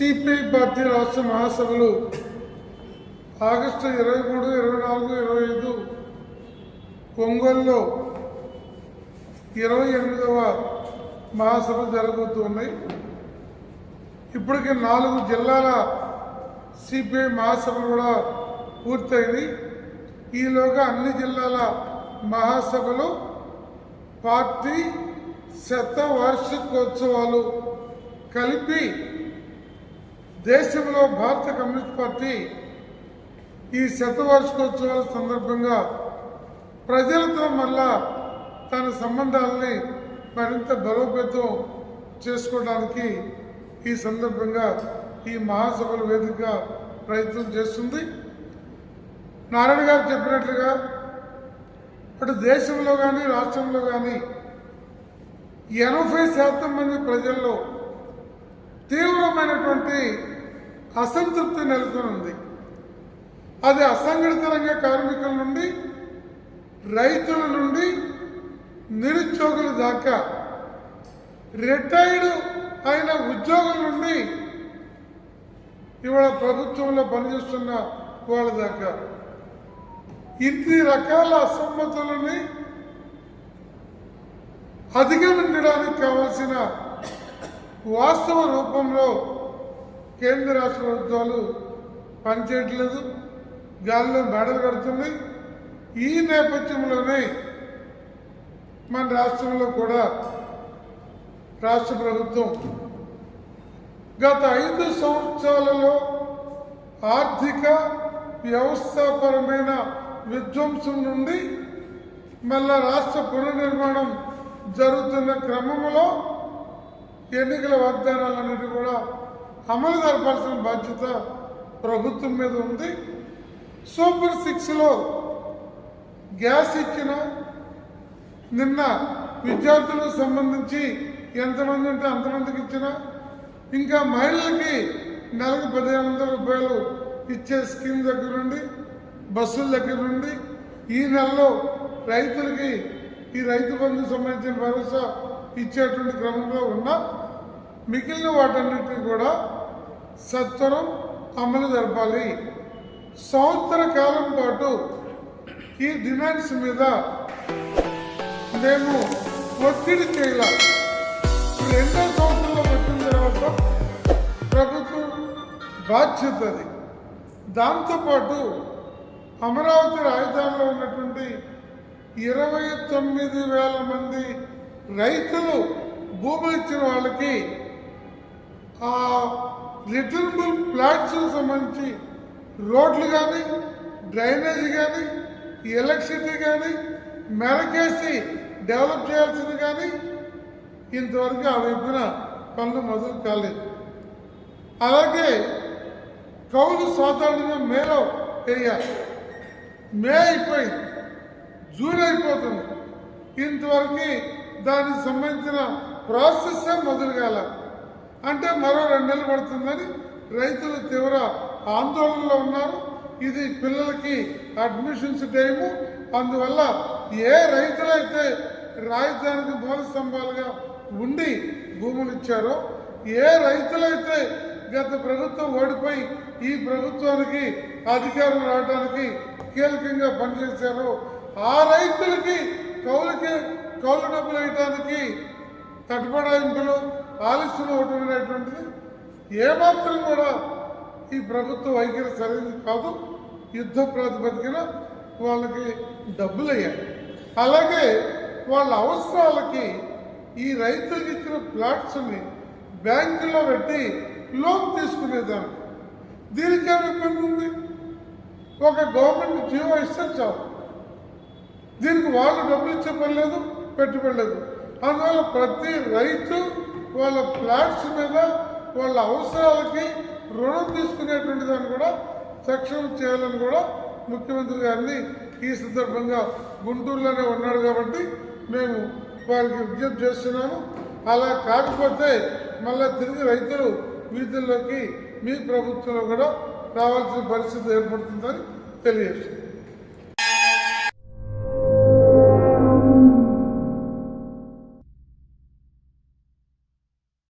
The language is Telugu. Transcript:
సిపిఐ పార్టీ రాష్ట్ర మహాసభలు ఆగస్టు ఇరవై మూడు ఇరవై నాలుగు ఇరవై ఐదు ఒంగోలులో ఇరవై ఎనిమిదవ మహాసభ జరగబోతున్నాయి ఇప్పటికి నాలుగు జిల్లాల సిపిఐ మహాసభలు కూడా పూర్తయింది. ఈలోగా అన్ని జిల్లాల మహాసభలు పార్టీ శత వార్షికోత్సవాలు కలిపి దేశంలో భారత కమ్యూనిస్ట్ పార్టీ ఈ శతవార్షికోత్సవాల సందర్భంగా ప్రజలతో మళ్ళా తన సంబంధాలని మరింత బలోపేతం చేసుకోవడానికి ఈ సందర్భంగా ఈ మహాసభల వేదిక ప్రయత్నం చేస్తుంది. నారాయణ గారు చెప్పినట్లుగా అటు దేశంలో కానీ రాష్ట్రంలో కానీ ఎనభై శాతం మంది ప్రజల్లో తీవ్రమైనటువంటి అసంతృప్తి నెలకొని ఉంది. అది అసంఘటిత రంగ కార్మికుల నుండి రైతుల నుండి నిరుద్యోగుల దాకా రిటైర్డ్ అయిన ఉద్యోగుల నుండి ఇవాళ ప్రభుత్వంలో పనిచేస్తున్న వాళ్ళ దాకా. ఇన్ని రకాల అసమ్మతులని అధిగమించడానికి కావాల్సిన వాస్తవ రూపంలో కేంద్ర రాష్ట్ర ప్రభుత్వాలు పనిచేయట్లేదు గాలిలో మెడలు కడుతున్నాయి. ఈ నేపథ్యంలోనే మన రాష్ట్రంలో కూడా రాష్ట్ర ప్రభుత్వం గత ఐదు సంవత్సరాలలో ఆర్థిక వ్యవస్థాపరమైన విధ్వంసం నుండి మళ్ళా రాష్ట్ర పునర్నిర్మాణం జరుగుతున్న క్రమంలో ఎన్నికల వాగ్దానాలన్నిటి కూడా అమలు జరపాల్సిన బాధ్యత ప్రభుత్వం మీద ఉంది. సూపర్ సిక్స్లో గ్యాస్ ఇచ్చిన నిన్న విద్యార్థులకు సంబంధించి ఎంతమంది ఉంటే అంతమందికి ఇచ్చిన ఇంకా మహిళలకి నెలకు పదిహేను వందల రూపాయలు ఇచ్చే స్కీమ్ దగ్గర నుండి బస్సుల దగ్గర నుండి ఈ నెలలో రైతులకి ఈ రైతు బంధుకు సంబంధించిన భరోసా ఇచ్చేటువంటి క్రమంలో ఉన్న. మిగిలిన వాటన్నిటిని కూడా సత్వరం అమలు జరపాలి. సంవత్సర కాలం పాటు ఈ డిమాండ్స్ మీద మేము ఒత్తిడి చేయాలి. రెండో సంవత్సరంలో వచ్చిన తర్వాత ప్రభుత్వం బాధ్యత అది. దాంతోపాటు అమరావతి రాజధానిలో ఉన్నటువంటి ఇరవై తొమ్మిది వేల మంది రైతులు భూములు ఇచ్చిన వాళ్ళకి ఆ రిటర్నబుల్ ప్లాట్స్ సంబంధించి రోడ్లు కానీ డ్రైనేజ్ కానీ ఎలక్ట్రిసిటీ కానీ మెరకేసి డెవలప్ చేయాల్సింది కానీ ఇంతవరకు ఆ వైపున పనులు మొదలు కాలేదు. అలాగే కౌలు సాధారణంగా మేలో వేయాలి. మే అయిపోయింది. జూన్ అయిపోతుంది. ఇంతవరకు దానికి సంబంధించిన ప్రాసెస్ మొదలు కాలేదు అంటే మరో రెండు నెలలు పడుతుందని రైతులు తీవ్ర ఆందోళనలో ఉన్నారు. ఇది పిల్లలకి అడ్మిషన్స్ టైము. అందువల్ల ఏ రైతులైతే రాజధానికి మూల స్తంభాలుగా ఉండి భూములు ఇచ్చారో ఏ రైతులైతే గత ప్రభుత్వం ఓడిపోయి ఈ ప్రభుత్వానికి అధికారం రావడానికి కీలకంగా పనిచేశారో ఆ రైతులకి కౌలుకి కౌలు డబ్బులు వేయడానికి తటపడాయింపులు ఆలస్యం ఒకటి అనేటువంటిది ఏమాత్రం కూడా ఈ ప్రభుత్వ వైఖరి సరైనది కాదు. యుద్ధ ప్రాతిపదికన వాళ్ళకి డబ్బులు అయ్యాయి అలాగే వాళ్ళ అవసరాలకి ఈ రైతులకు ఇచ్చిన ప్లాట్స్ని బ్యాంకులో పెట్టి లోన్ తీసుకునేదాన్ని. దీనికి ఏమి ఇబ్బంది ఉంది? ఒక గవర్నమెంట్ జీవో ఇస్తే చాలు. దీనికి వాళ్ళు డబ్బులు ఇచ్చే పని లేదు పెట్టుబడి లేదు. అందువల్ల ప్రతి రైతు వాళ్ళ ప్లాట్స్ మీద వాళ్ళ అవసరాలకి రుణం తీసుకునేటువంటి దాన్ని కూడా సక్షమం చేయాలని కూడా ముఖ్యమంత్రి గారిని ఈ సందర్భంగా గుంటూరులోనే ఉన్నాడు కాబట్టి మేము వారికి విజ్ఞప్తి చేస్తున్నాము. అలా కాకపోతే మళ్ళీ తిరిగి రైతులు వీధుల్లోకి మీ ప్రభుత్వంలో కూడా రావాల్సిన పరిస్థితి ఏర్పడుతుందని తెలియజేస్తుంది